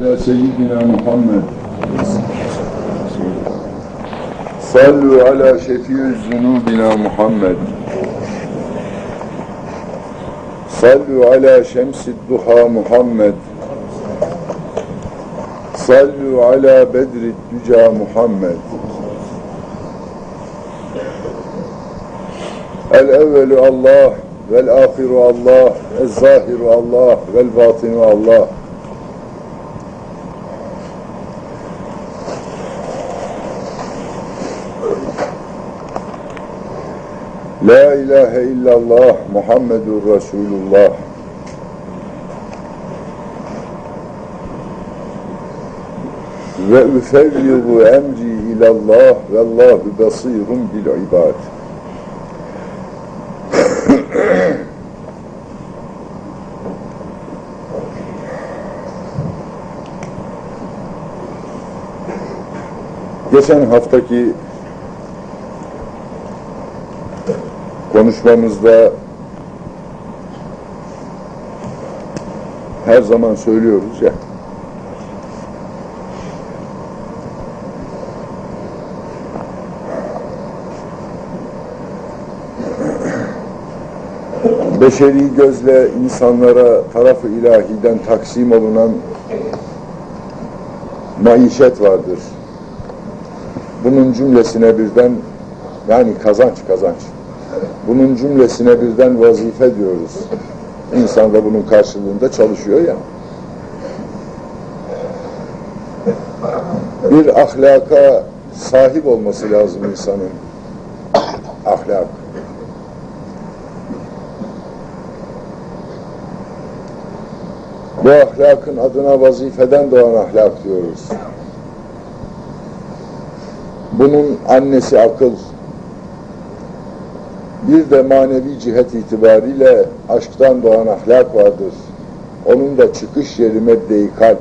Ya Seyyidina Muhammed. Sallu ala şefi'iz zunubina Muhammed. Sallu ala şemsid duha Muhammed. Sallu ala bedrid düca Muhammed. El evvelu Allah vel ahiru Allah, el zahiru Allah, vel batinu Allah. La ilahe illallah Muhammedur Resulullah. Ve üfevvidu emri ilallah ve Allahu basirun bil ibad. Geçen haftaki konuşmamızda her zaman söylüyoruz ya beşeri gözle insanlara tarafı ilahiden taksim olunan maişet vardır. Bunun cümlesine birden yani kazanç kazanç bunun cümlesine birden vazife diyoruz. İnsan da bunun karşılığında çalışıyor ya. Bir ahlaka sahip olması lazım insanın. Ahlak. Bu ahlakın adına vazifeden doğan ahlak diyoruz. Bunun annesi akıl, bir de manevi cihet itibariyle aşktan doğan ahlak vardır. Onun da çıkış yeri meddeyi kalp,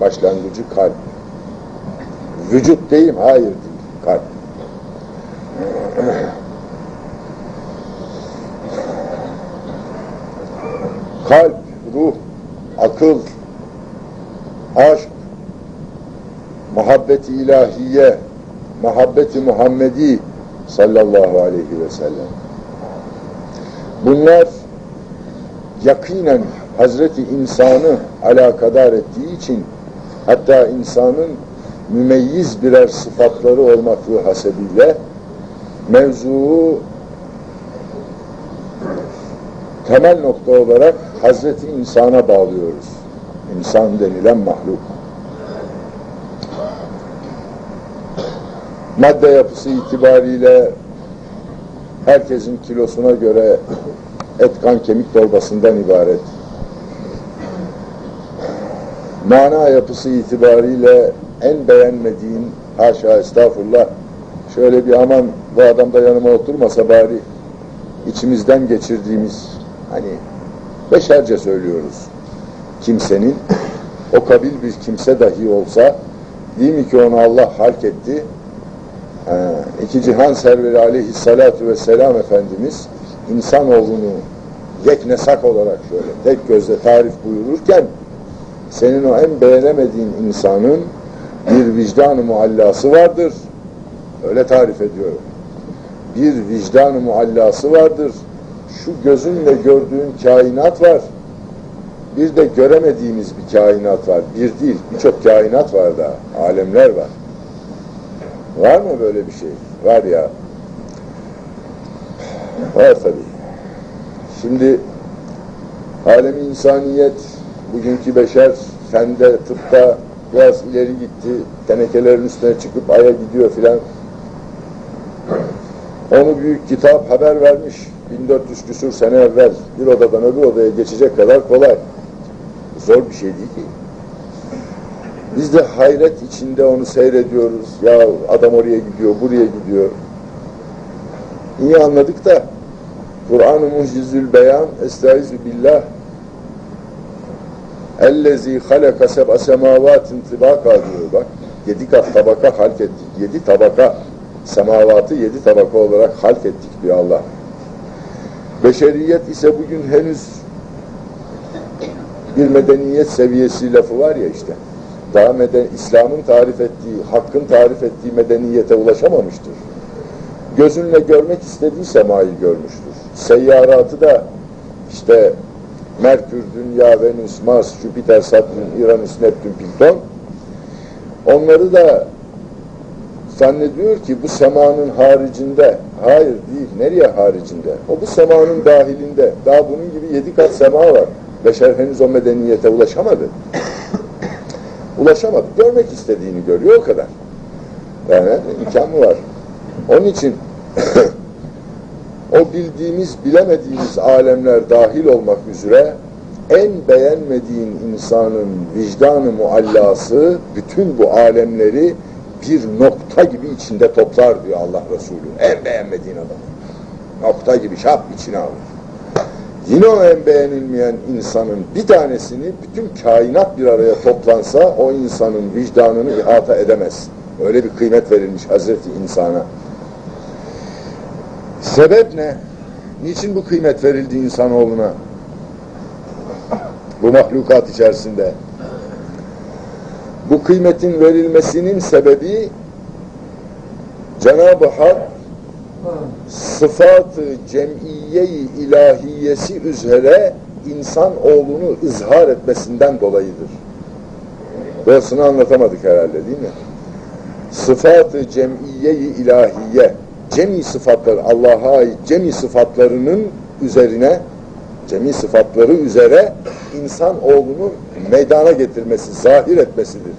başlangıcı kalp. Vücut değil, hayır değil, kalp. Kalp, ruh, akıl, aşk, muhabbeti ilahiye, muhabbeti Muhammedi sallallahu aleyhi ve sellem. Bunlar yakinen Hazreti insanı alakadar ettiği için hatta insanın mümeyyiz birer sıfatları olmaklığı hasebiyle mevzuu temel nokta olarak Hazreti insana bağlıyoruz. İnsan denilen mahluk. Madde yapısı itibariyle herkesin kilosuna göre et, kan, kemik torbasından ibaret. Mana yapısı itibariyle en beğenmediğin, haşa estağfurullah, şöyle bir aman bu adam da yanıma oturmasa bari içimizden geçirdiğimiz, hani beşerce söylüyoruz, kimsenin, o kabil bir kimse dahi olsa, değil mi ki onu Allah halk etti, Ha, iki cihan serveri aleyhissalatu vesselam Efendimiz insanoğlunu yeknesak olarak şöyle tek gözle tarif buyururken senin o en beğenemediğin insanın bir vicdan-ı muallası vardır. Öyle tarif ediyorum. Bir vicdan-ı muallası vardır. Şu gözünle gördüğün kainat var. Bir de göremediğimiz bir kainat var. Bir değil, birçok kainat var da, alemler var. Var mı böyle bir şey? Var ya. Var tabii. Şimdi alemi insaniyet, bugünkü beşer, fende, tıpta biraz ileri gitti, tenekelerin üstüne çıkıp aya gidiyor filan. Onu büyük kitap haber vermiş. 1400 küsur sene evvel bir odadan öbür odaya geçecek kadar kolay. Zor bir şey değil ki. Biz de hayret içinde onu seyrediyoruz. Ya adam oraya gidiyor, buraya gidiyor. İyi anladık da Kur'an-ı Mucizül Beyan Estaizu billah Ellezî halaka seb'a semâvâtin tibâka diyor bak. Yedi kat tabaka halk ettik. Yedi tabaka semavatı yedi tabaka olarak halk ettik diyor Allah. Beşeriyet ise bugün henüz bir medeniyet seviyesi lafı var ya işte. Daha meden, İslam'ın tarif ettiği, hakkın tarif ettiği medeniyete ulaşamamıştır. Gözünle görmek istediği semayı görmüştür. Seyyaratı da işte Merkür, Dünya, Venüs, Mars, Jüpiter, Satürn, Uranüs, Neptün, Plüton onları da zannediyor ki bu semanın haricinde, hayır değil, nereye haricinde? O bu semanın dahilinde. Daha bunun gibi yedi kat sema var. Beşer henüz o medeniyete ulaşamadı. Ulaşamadı. Görmek istediğini görüyor o kadar. Yani imkan mı var? Onun için o bildiğimiz, bilemediğimiz alemler dahil olmak üzere en beğenmediğin insanın vicdanı muallası bütün bu alemleri bir nokta gibi içinde toplar diyor Allah Resulü. En beğenmediğin adam. Nokta gibi şap içine alır. Yine o en beğenilmeyen insanın bir tanesini bütün kainat bir araya toplansa o insanın vicdanını ihata edemez. Öyle bir kıymet verilmiş Hazreti insana. Sebep ne? Niçin bu kıymet verildi insanoğluna? Bu mahlukat içerisinde. Bu kıymetin verilmesinin sebebi Cenab-ı Hak sıfat-ı cem'iye-i ilahiyesi üzere insan oğlunu ızhar etmesinden dolayıdır. Burasını anlatamadık herhalde değil mi? Sıfat-ı cem'iye-i ilahiye cemi sıfatları Allah'a ait cemi sıfatlarının üzerine cemi sıfatları üzere insan oğlunu meydana getirmesi, zahir etmesidir.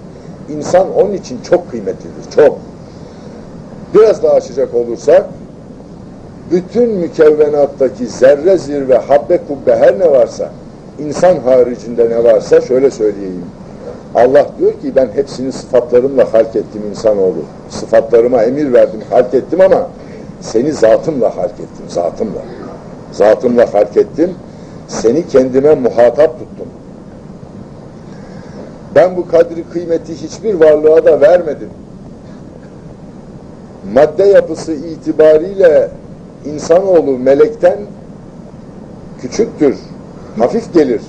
İnsan onun için çok kıymetlidir, çok. Biraz daha açacak olursak, bütün mükevvenattaki zerre zirve, habbe kubbe her ne varsa, insan haricinde ne varsa şöyle söyleyeyim. Allah diyor ki ben hepsini sıfatlarımla halk ettim insanoğlu. Sıfatlarıma emir verdim, halk ettim ama seni zatımla halk ettim, zatımla. Zatımla halk ettim, seni kendime muhatap tuttum. Ben bu kadri kıymeti hiçbir varlığa da vermedim. Madde yapısı itibariyle insanoğlu melekten küçüktür, hafif gelir.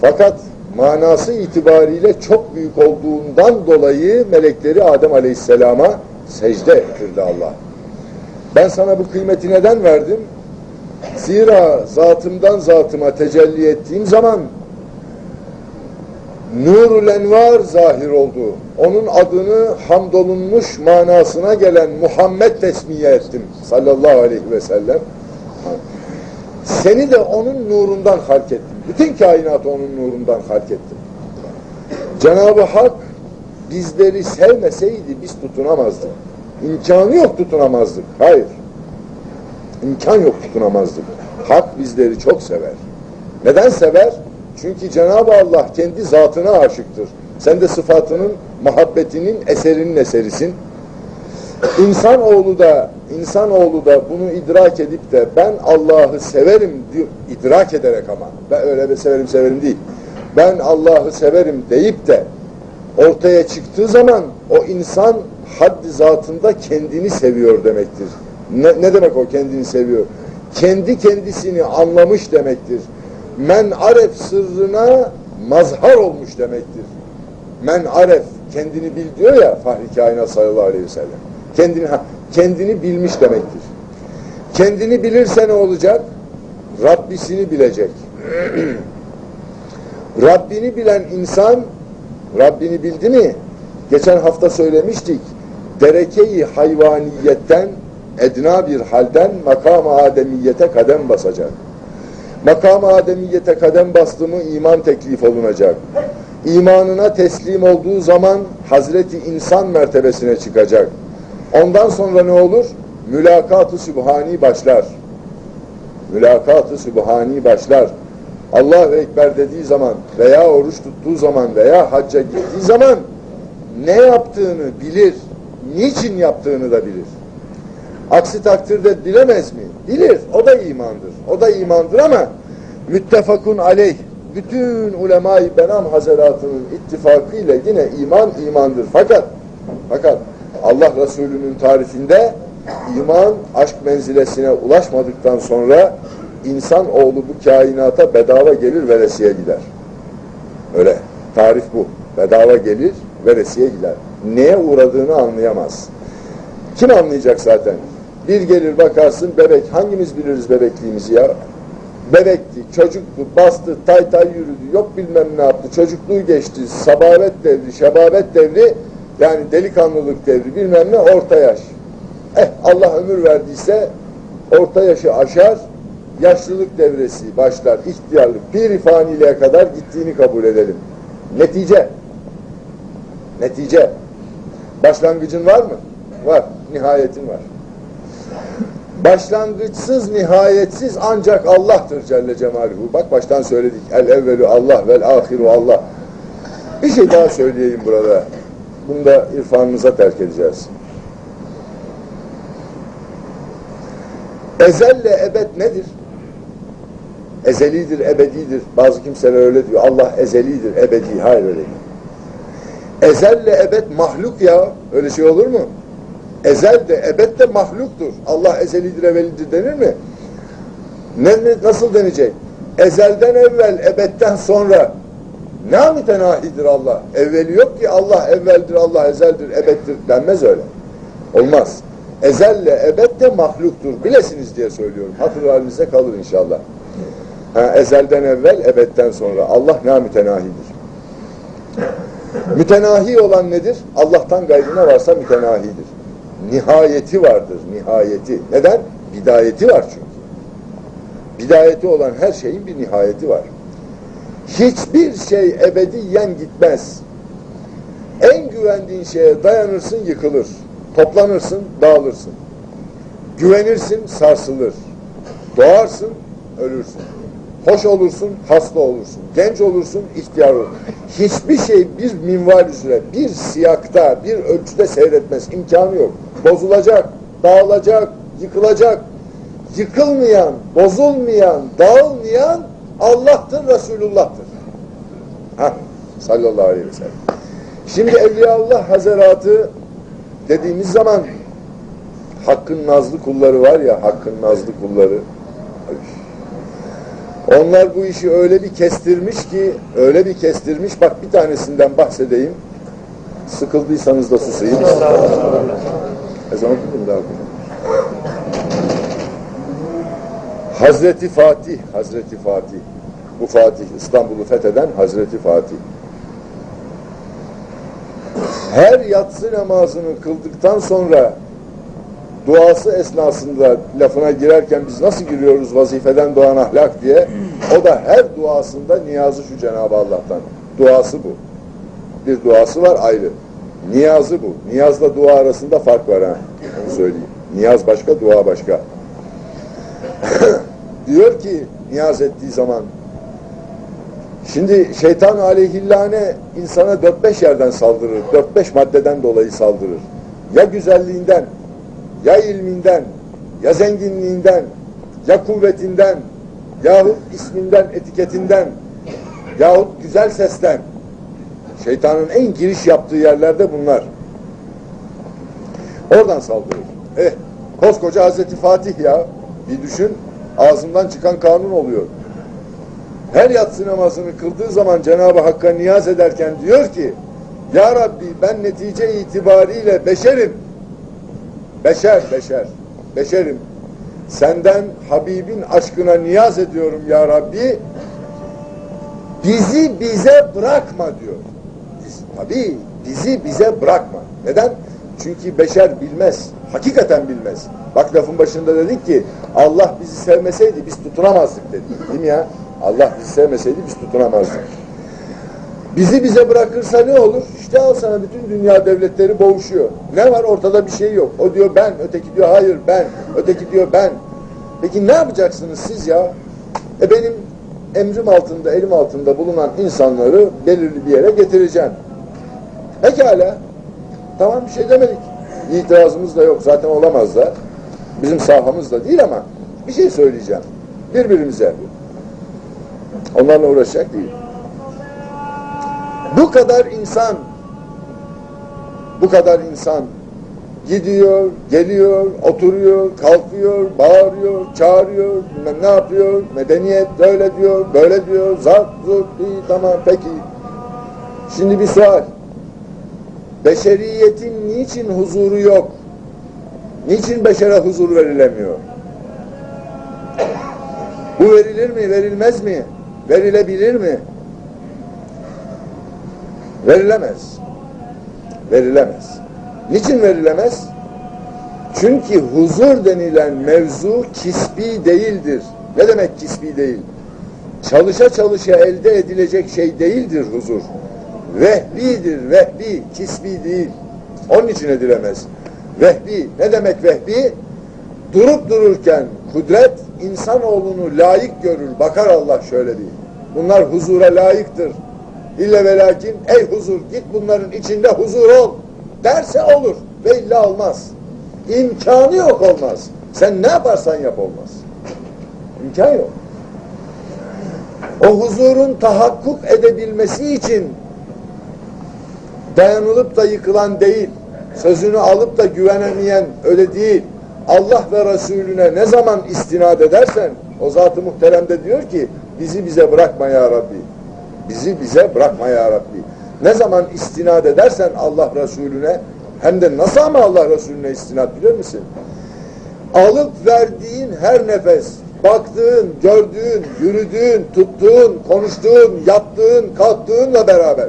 Fakat manası itibariyle çok büyük olduğundan dolayı melekleri Adem Aleyhisselam'a secde ettirdi Allah. Ben sana bu kıymeti neden verdim? Zira zatımdan zatıma tecelli ettiğim zaman Nurul Envar zahir oldu. Onun adını hamdolunmuş manasına gelen Muhammed tesmiye ettim sallallahu aleyhi ve sellem. Seni de onun nurundan halk ettim. Bütün kainatı onun nurundan halk ettim. Cenab-ı Hak bizleri sevmeseydi biz tutunamazdık. İmkanı yok tutunamazdık. Hayır. İmkan yok tutunamazdık. Hak bizleri çok sever. Neden sever? Çünkü Cenab-ı Allah kendi zatına aşıktır. Sen de sıfatının, muhabbetinin eserinin eserisin. İnsanoğlu da insanoğlu da bunu idrak edip de ben Allah'ı severim idrak ederek ama ben öyle bir severim severim değil. Ben Allah'ı severim deyip de ortaya çıktığı zaman o insan haddi zatında kendini seviyor demektir. Ne, ne demek o kendini seviyor? Kendi kendisini anlamış demektir. Men aref sırrına mazhar olmuş demektir. Men aref kendini bil diyor ya Fahri Kainat sallallahu aleyhi ve sellem. Kendini, kendini bilmiş demektir. Kendini bilirse ne olacak? Rabbisini bilecek. Rabbini bilen insan Rabbini bildi mi? Geçen hafta söylemiştik. Dereke-i hayvaniyetten edna bir halden makam-ı ademiyete kadem basacak. Makam-ı ademiyete kadem bastı mı iman teklif olunacak. İmanına teslim olduğu zaman Hazreti insan mertebesine çıkacak. Ondan sonra ne olur? Mülakat-ı Sübhani başlar. Mülakat-ı Sübhani başlar. Allahu Ekber dediği zaman veya oruç tuttuğu zaman veya hacca gittiği zaman ne yaptığını bilir. Niçin yaptığını da bilir. Aksi takdirde bilemez mi? Bilir. O da imandır. O da imandır ama müttefakun aleyh bütün ulema-i benam hazaratının ittifakıyla yine iman imandır. Fakat fakat Allah Resulü'nün tarifinde iman aşk menzilesine ulaşmadıktan sonra insan oğlu bu kainata bedava gelir veresiye gider. Öyle. Tarif bu. Bedava gelir, veresiye gider. Neye uğradığını anlayamaz. Kim anlayacak zaten? Bir gelir bakarsın bebek, hangimiz biliriz bebekliğimizi ya? Bebekti, çocuktu, bastı, tay tay yürüdü, yok bilmem ne yaptı, çocukluğu geçti, sababet devri, şebabet devri, yani delikanlılık devri bilmem ne orta yaş. Eh Allah ömür verdiyse orta yaşı aşar, yaşlılık devresi başlar, ihtiyarlık, bir faniliğe kadar gittiğini kabul edelim. Netice, netice, başlangıcın var mı? Var, nihayetin var. Başlangıçsız, nihayetsiz ancak Allah'tır Celle Cemaluhu. Bak baştan söyledik. El evvelu Allah vel ahiru Allah. Bir şey daha söyleyeyim burada. Bunu da irfanımıza terk edeceğiz. Ezelle ebed nedir? Ezelidir, ebedidir. Bazı kimseler öyle diyor. Allah ezelidir, ebedi. Hayır öyle değil. Ezelle ebed mahluk ya. Öyle şey olur mu? Ezel de, ebed de mahluktur. Allah ezelidir, evvelidir denir mi? Ne, nasıl denecek? Ezelden evvel, ebedden sonra ne mütenahidir Allah? Evveli yok ki Allah evveldir, Allah ezeldir, ebeddir denmez öyle. Olmaz. Ezelle ebed de mahluktur. Bilesiniz diye söylüyorum. Hatır kalır inşallah. Ha, ezelden evvel, ebedden sonra. Allah ne mütenahidir. Mütenahi olan nedir? Allah'tan gayrına varsa mütenahidir. Nihayeti vardır, nihayeti. Neden? Bidayeti var çünkü. Bidayeti olan her şeyin bir nihayeti var. Hiçbir şey ebediyen gitmez. En güvendiğin şeye dayanırsın, yıkılır. Toplanırsın, dağılırsın. Güvenirsin, sarsılır. Doğarsın, ölürsün. Hoş olursun, hasta olursun. Genç olursun, ihtiyar olursun. Hiçbir şey bir minval üzere, bir siyakta, bir ölçüde seyretmez. imkanı yok. Bozulacak, dağılacak, yıkılacak. Yıkılmayan, bozulmayan, dağılmayan Allah'tır, Resulullah'tır. Ha, sallallahu aleyhi ve sellem. Şimdi Evliyaullah Hazaratı dediğimiz zaman Hakk'ın nazlı kulları var ya, Hakk'ın nazlı kulları. Onlar bu işi öyle bir kestirmiş ki, öyle bir kestirmiş, bak bir tanesinden bahsedeyim. Sıkıldıysanız da susayım. Ezan okudum daha okudum. Hazreti Fatih, Hazreti Fatih. Bu Fatih, İstanbul'u fetheden Hazreti Fatih. Her yatsı namazını kıldıktan sonra duası esnasında lafına girerken biz nasıl giriyoruz vazifeden doğan ahlak diye o da her duasında niyazı şu Cenab-ı Allah'tan. Duası bu. Bir duası var ayrı. Niyazı bu. Niyazla dua arasında fark var ha. Onu söyleyeyim. Niyaz başka, dua başka. Diyor ki niyaz ettiği zaman Şimdi şeytan aleyhillâne insana dört beş yerden saldırır. Dört beş maddeden dolayı saldırır. Ya güzelliğinden, ya ilminden, ya zenginliğinden, ya kuvvetinden, yahut isminden, etiketinden, yahut güzel sesten. Şeytanın en giriş yaptığı yerlerde bunlar. Oradan saldırır. Eh, koskoca Hazreti Fatih ya, bir düşün, ağzından çıkan kanun oluyor. Her yatsı namazını kıldığı zaman Cenab-ı Hakk'a niyaz ederken diyor ki, Ya Rabbi ben netice itibariyle beşerim. Beşer, beşer, beşerim. Senden Habibin aşkına niyaz ediyorum ya Rabbi. Bizi bize bırakma diyor. Biz, tabii bizi bize bırakma. Neden? Çünkü beşer bilmez. Hakikaten bilmez. Bak lafın başında dedik ki Allah bizi sevmeseydi biz tutunamazdık dedik. Değil mi ya? Allah bizi sevmeseydi biz tutunamazdık. Bizi bize bırakırsa ne olur? İşte al sana bütün dünya devletleri boğuşuyor. Ne var ortada bir şey yok. O diyor ben, öteki diyor hayır ben, öteki diyor ben. Peki ne yapacaksınız siz ya? E benim emrim altında, elim altında bulunan insanları belirli bir yere getireceğim. Pekala. Tamam bir şey demedik. İtirazımız da yok. Zaten olamaz da. Bizim sahamız da değil ama bir şey söyleyeceğim. Birbirimize. Onlarla uğraşacak değil. Bu kadar insan bu kadar insan gidiyor, geliyor, oturuyor, kalkıyor, bağırıyor, çağırıyor, ne yapıyor, medeniyet böyle diyor, böyle diyor, zat, zut, iyi, tamam, peki. Şimdi bir sual. Beşeriyetin niçin huzuru yok? Niçin beşere huzur verilemiyor? Bu verilir mi, verilmez mi? Verilebilir mi? Verilemez. Verilemez. Niçin verilemez? Çünkü huzur denilen mevzu kisbi değildir. Ne demek kisbi değil? Çalışa çalışa elde edilecek şey değildir huzur. Vehbidir, vehbi, kisbi değil. Onun için edilemez. Vehbi, ne demek vehbi? Durup dururken kudret insanoğlunu layık görür. Bakar Allah şöyle değil. Bunlar huzura layıktır. İlle ve lakin ey huzur git bunların içinde huzur ol derse olur ve illa olmaz. İmkanı yok olmaz. Sen ne yaparsan yap olmaz. İmkan yok. O huzurun tahakkuk edebilmesi için dayanılıp da yıkılan değil, sözünü alıp da güvenemeyen öyle değil. Allah ve Resulüne ne zaman istinad edersen, o Zat-ı Muhterem de diyor ki, bizi bize bırakma ya Rabbi. Bizi bize bırakma ya Rabbi. Ne zaman istinad edersen Allah Resulüne, hem de nasıl ama Allah Resulüne istinad bilir misin? Alıp verdiğin her nefes, baktığın, gördüğün, yürüdüğün, tuttuğun, konuştuğun, yaptığın, kalktığınla beraber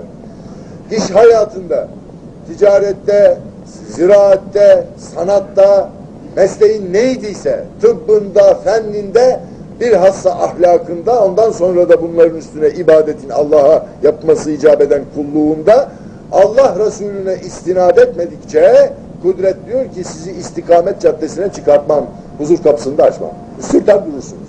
iş hayatında, ticarette, ziraatte, sanatta, mesleğin neydiyse, tıbbında, fenninde, bilhassa ahlakında, ondan sonra da bunların üstüne ibadetin Allah'a yapması icap eden kulluğunda, Allah Resulüne istinad etmedikçe, kudret diyor ki sizi istikamet caddesine çıkartmam, huzur kapısını açmam. Sürter durursunuz.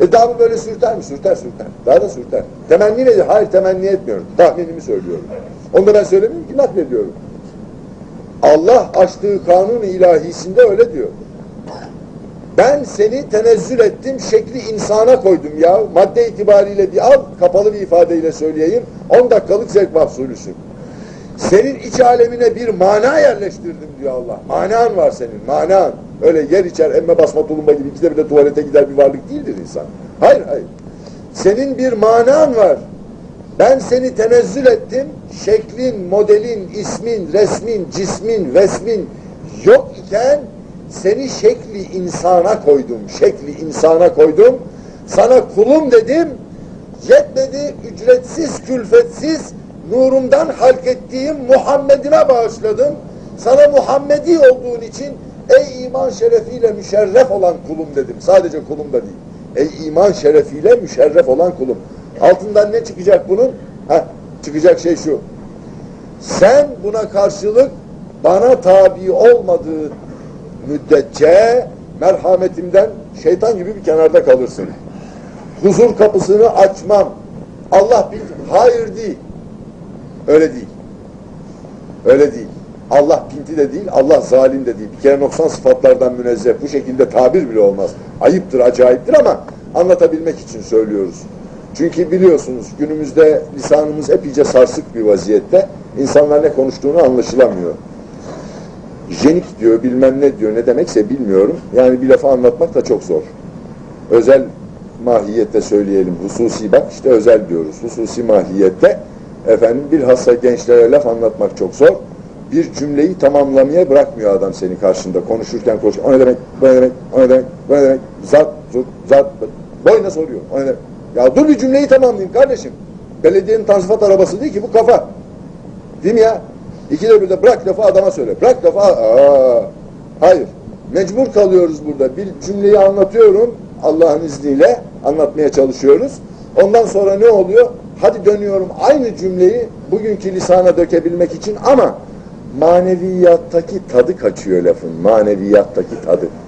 E daha bu böyle sürter mi? Sürter sürter. Daha da sürter. Temenni nedir? Hayır temenni etmiyorum. Tahminimi söylüyorum. Onu da ben söylemiyorum ki naklediyorum. Allah açtığı kanun ilahisinde öyle diyor. Ben seni tenezzül ettim, şekli insana koydum ya. Madde itibariyle bir al, kapalı bir ifadeyle söyleyeyim. 10 dakikalık zevk mahsulüsün. Senin iç alemine bir mana yerleştirdim diyor Allah. Manan var senin, manan. Öyle yer içer, emme basma tulumba gibi ikide bir de tuvalete gider bir varlık değildir insan. Hayır, hayır. Senin bir manan var. Ben seni tenezzül ettim. Şeklin, modelin, ismin, resmin, cismin, vesmin yok iken seni şekli insana koydum. Şekli insana koydum. Sana kulum dedim. Yetmedi, ücretsiz, külfetsiz, nurumdan halk ettiğim Muhammed'ime bağışladım. Sana Muhammedi olduğun için ey iman şerefiyle müşerref olan kulum dedim. Sadece kulum da değil. Ey iman şerefiyle müşerref olan kulum. Altından ne çıkacak bunun? Heh, çıkacak şey şu. Sen buna karşılık bana tabi olmadığı müddetçe merhametimden şeytan gibi bir kenarda kalırsın. Huzur kapısını açmam. Allah bil, hayır değil. Öyle değil. Öyle değil. Allah pinti de değil, Allah zalim de değil. Bir kere noksan sıfatlardan münezzeh. Bu şekilde tabir bile olmaz. Ayıptır, acayiptir ama anlatabilmek için söylüyoruz. Çünkü biliyorsunuz günümüzde lisanımız epeyce sarsık bir vaziyette. İnsanlar ne konuştuğunu anlaşılamıyor. Jenik diyor, bilmem ne diyor, ne demekse bilmiyorum. Yani bir lafı anlatmak da çok zor. Özel mahiyette söyleyelim, hususi bak işte özel diyoruz. Hususi mahiyette efendim bilhassa gençlere laf anlatmak çok zor. Bir cümleyi tamamlamaya bırakmıyor adam seni karşında konuşurken konuş. O ne demek, bu ne demek, o ne demek, bu ne demek, zat, zut, zat, boyuna soruyor. O ne demek. Ya dur bir cümleyi tamamlayayım kardeşim. Belediyenin tanzifat arabası değil ki bu kafa. Değil mi ya? İkide bir de bırak lafı adama söyle. Bırak lafı, aa, hayır. Mecbur kalıyoruz burada. Bir cümleyi anlatıyorum Allah'ın izniyle anlatmaya çalışıyoruz. Ondan sonra ne oluyor? Hadi dönüyorum aynı cümleyi bugünkü lisana dökebilmek için ama maneviyattaki tadı kaçıyor lafın. Maneviyattaki tadı.